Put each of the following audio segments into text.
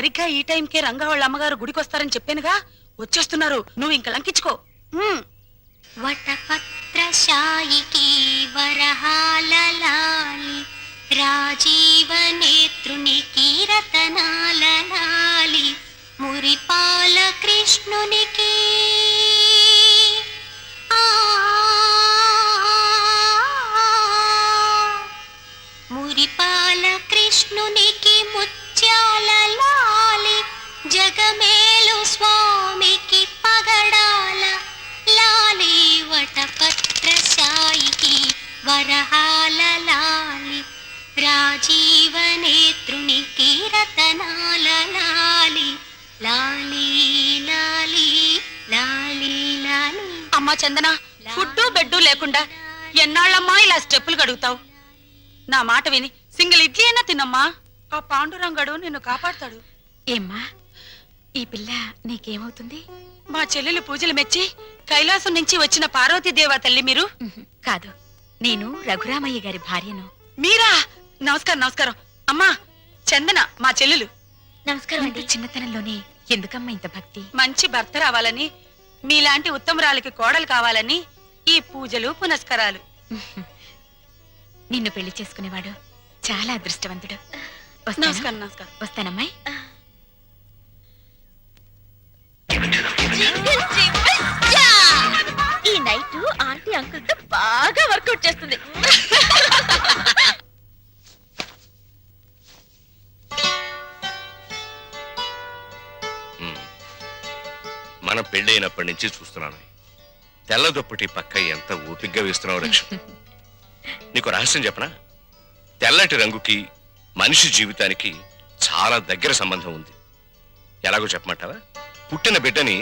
సరిగ్గా ఈ టైంకే రంగా వాళ్ళ అమ్మగారు గుడికి వస్తారని చెప్పానుగా? వచ్చేస్తున్నారు. నువ్వు ఇంక లంకించుకో. ఉమ్. వటపత్రశాయికి వరహాలలాలి రాజీవ నేత్రునికి రతనాలలాలి మురిపాల కృష్ణునికి వరహాల లాలి రాజీవ నేత్రునికి రతనాల లాలి లాలి లాలి లాలి. లాలి అమ్మా చందన ఫుడ్డు బెడ్డు లేకుండా ఎన్నాళ్ళమ్మా ఇలా స్టెప్పులు కడుగుతావు? నా మాట విని సింగిల్ ఇడ్లీ అయినా తిన్నమ్మా ఆ పాండురంగడు నిన్ను కాపాడతాడు. ఏమ్మా ఈ పిల్ల నీకేమవుతుంది? మా చెల్లెలు పూజలు మెచ్చి కైలాసం నుంచి వచ్చిన పార్వతీదేవా తల్లి మీరు? కాదు. నేను రఘురామయ్య గారి భార్యను. మీరా? నమస్కారం నమస్కారం. అమ్మా చందన మా చెల్లెలు. నమస్కారం ఇంత చిన్నతనంలోనే ఎందుకమ్మా ఇంత భక్తి? మంచి భర్త రావాలని మీలాంటి ఉత్తమరాలకి కోడలు కావాలని ఈ పూజలు పునస్కారాలు. నిన్ను పెళ్ళి చేసుకునేవాడు చాలా అదృష్టవంతుడు. నమస్కారం నమస్కారం. వస్తానమ్మాయి ఈ నైట్ ఆంటీ అంకుల్తో బాగా వర్కౌట్ చేస్తుంది. మన పెళ్ళైనప్పటి నుంచి చూస్తున్నాను. తెల్ల దుప్పటి పక్క ఎంత ఓపిగ్గా వేస్తున్నావు లక్ష్మి? నీకు రహస్యం చెప్పనా? తెల్లటి రంగుకి మనిషి జీవితానికి చాలా దగ్గర సంబంధం ఉంది. ఎలాగో చెప్పమంటావా? పుట్టిన బిడ్డని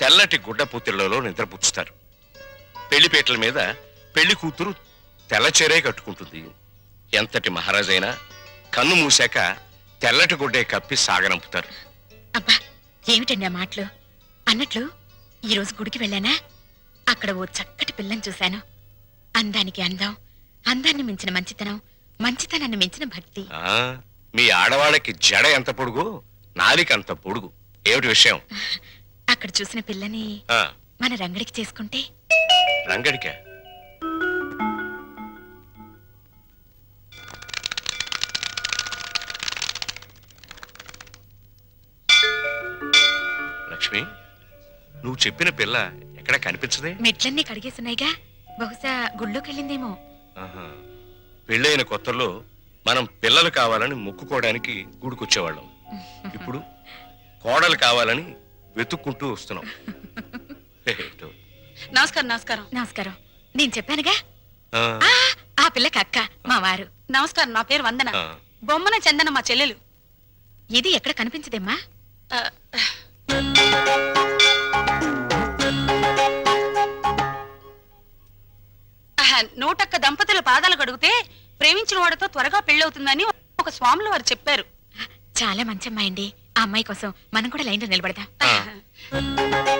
తెల్లటి గుడ్డ పూతిళ్ళలో నిద్రపుచ్చుతారు పెళ్ళిపేటల మీద పెళ్ళి కూతురు తెల్ల చీరే కట్టుకుంటుంది. ఎంతటి మహారాజైనా కన్ను మూసాక తెల్లటి గుడ్డే కప్పి సాగనంపుతారు. అబ్బా ఏమిటండి ఆ మాటలు? అన్నట్లు ఈ రోజు గుడికి వెళ్ళానా? అక్కడ ఓ చక్కటి పిల్లని చూశాను. అందానికి అందం అందాన్ని మించిన మంచితనం మంచితనాన్ని మించిన భక్తి. ఆ మీ ఆడవాళ్ళకి జడ ఎంత పొడుగు నాలిక అంత పొడుగు. ఏమిటి విషయం? అక్కడ చూసిన పిల్లని ఆ. మన రంగడికి చేసుకుంటే? రంగడిక? నువ్వు చెప్పిన పిల్ల ఎక్కడ కనిపించదే? మెట్లన్నీ కడిగేసున్నాయిగా బహుశా గుళ్ళోకి వెళ్ళిందేమో. ఆహా. పెళ్ళైన కొత్తలో మనం పిల్లలు కావాలని మొక్కుకోవడానికి గుడికొచ్చేవాళ్ళం. ఇప్పుడు కోడలు కావాలని వెతుక్కుంటూ వస్తున్నాం. ఏటో. నమస్కారం నమస్కారం. నమస్కారం. నేను చెప్పానుగా? ఆ, ఆ, ఆ పిల్లకి అక్క మా వారు. నమస్కారం నా పేరు వందన. ఆ. బొమ్మన చందన మా చెల్లెలు. ఇది ఎక్కడ కనిపించదేమ్మా? ఆ, నూటొక్క దంపతుల పాదాలు కడిగితే ప్రేమించిన వాడితో త్వరగా పెళ్ళవుతుందని ఒక స్వాములు వారు చెప్పారు. చాలా మంచి అమ్మాయి అండి ఆ అమ్మాయి కోసం మనం కూడా లైన్లో నిలబడదాం.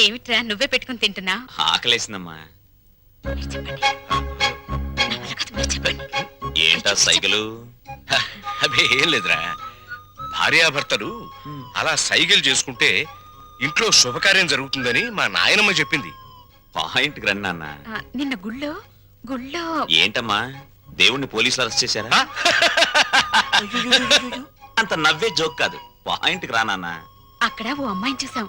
ఏమిట్రా నువ్వే పెట్టుకుని తింటున్నా? ఆకలేసిందమ్మా. చెప్పండి. నా వల్ల కాదు, మీరు చెప్పండి. ఏంటా సైకిలు? అబే ఏం లేదురా. భార్యాభర్తలు అలా సైగలు చేసుకుంటే ఇంట్లో శుభకార్యం జరుగుతుందని మా నాయనమ్మ చెప్పింది. పాయింట్ రండి నాన్న. ఆ, నిన్న గుళ్ళో గుళ్ళో. ఏంటమ్మా? దేవుణ్ణి పోలీసులు అరెస్ట్ చేశారా? ఆ? అంత నవ్వే జోక్ కాదు. పాయింట్ రా నాన్న. అక్కడ ఓ అమ్మాయిని చూసాం.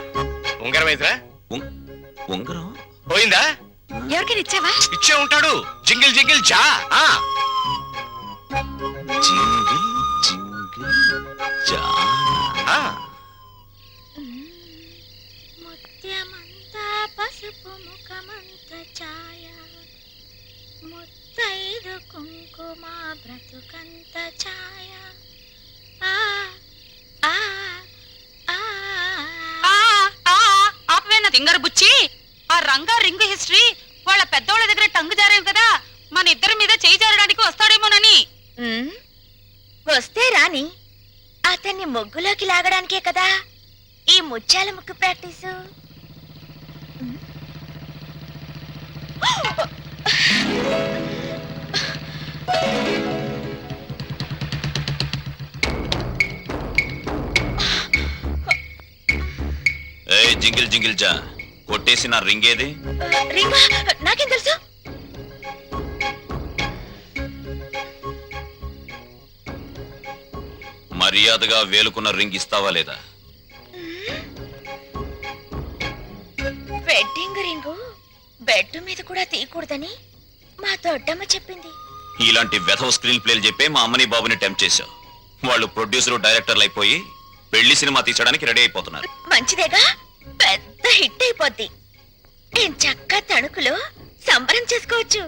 ఉంగరం అయితేరా ఉం- ఉంగరం? పోయిందా? ఎవరికైనా ఇచ్చావా? ఇచ్చే ఉంటాడు. జింగిల్ జింగిల్ జా. ఆ. జింగిల్ జింగిల్ జానా. ఆ. ముత్యమంతా పసుపు ముఖమంత ఛాయ. ముత్తైదు కుంకుమ బ్రతుకంత ఛాయ ఆ ఆ ఆ ఆ, ఆ, ఆపవేనా తింగర బుచ్చి ఆ రంగా రింగు హిస్టరీ వాళ్ళ పెద్దోళ్ళ దగ్గర టంగు జారేవు కదా మన ఇద్దరి మీద చేయి జారడానికి వస్తాడేమోనని. వస్తే రాని అతన్ని ముగ్గులోకి లాగడానికే కదా ఈ ముత్యాల ముగ్గు ప్రాక్టీసు. జింగిల్ జింగిల్ జా. కొట్టేసి నా రింగ్ ఏది రింగా నాకేం తెలుసు? మర్యాదగా వేలుకున్న రింగ్ ఇస్తావా లేదా? Wedding ring? బెడ్ మీద కూడా తీయకూడదని మా దొడ్డమ్మ చెప్పింది. ఇలాంటి వెధవ స్క్రీన్ ప్లేలు చెప్పే మా అమ్మని బాబుని టెంప్ట్ చేశావు. వాళ్ళు ప్రొడ్యూసర్ డైరెక్టర్లు అయిపోయి పెళ్ళి సినిమా తీసడానికి రెడీ అయిపోతున్నారు. మంచిదేగా? పెద్ద హిట్ అయిపోద్ది. నేను చక్క తణుకులో సంబరం చేసుకోవచ్చు.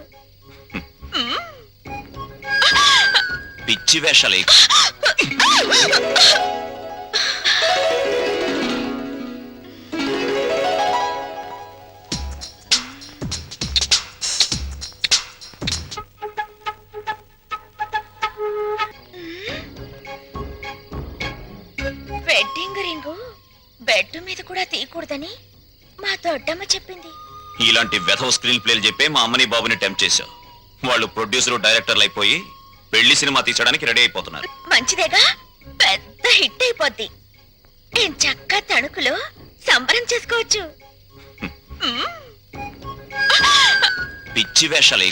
పిచ్చి వేషాలు. వెడ్డింగ్ రింగు బెడ్ మీద కూడా తీయకూడదని మా దొడ్డమ్మ చెప్పింది. ఇలాంటి వెధవ స్క్రీన్ ప్లేలు చెప్పే మా అమ్మని బాబుని టెంప్ట్ చేశావు. వాళ్ళు ప్రొడ్యూసర్ డైరెక్టర్లు అయిపోయి పెళ్ళి సినిమా తీసడానికి రెడీ అయిపోతున్నారు. మంచిదేగా? పెద్ద హిట్ అయిపోద్ది. నేను చక్క తణుకులో సంబరం చేసుకోవచ్చు. పిచ్చి వేషాలు.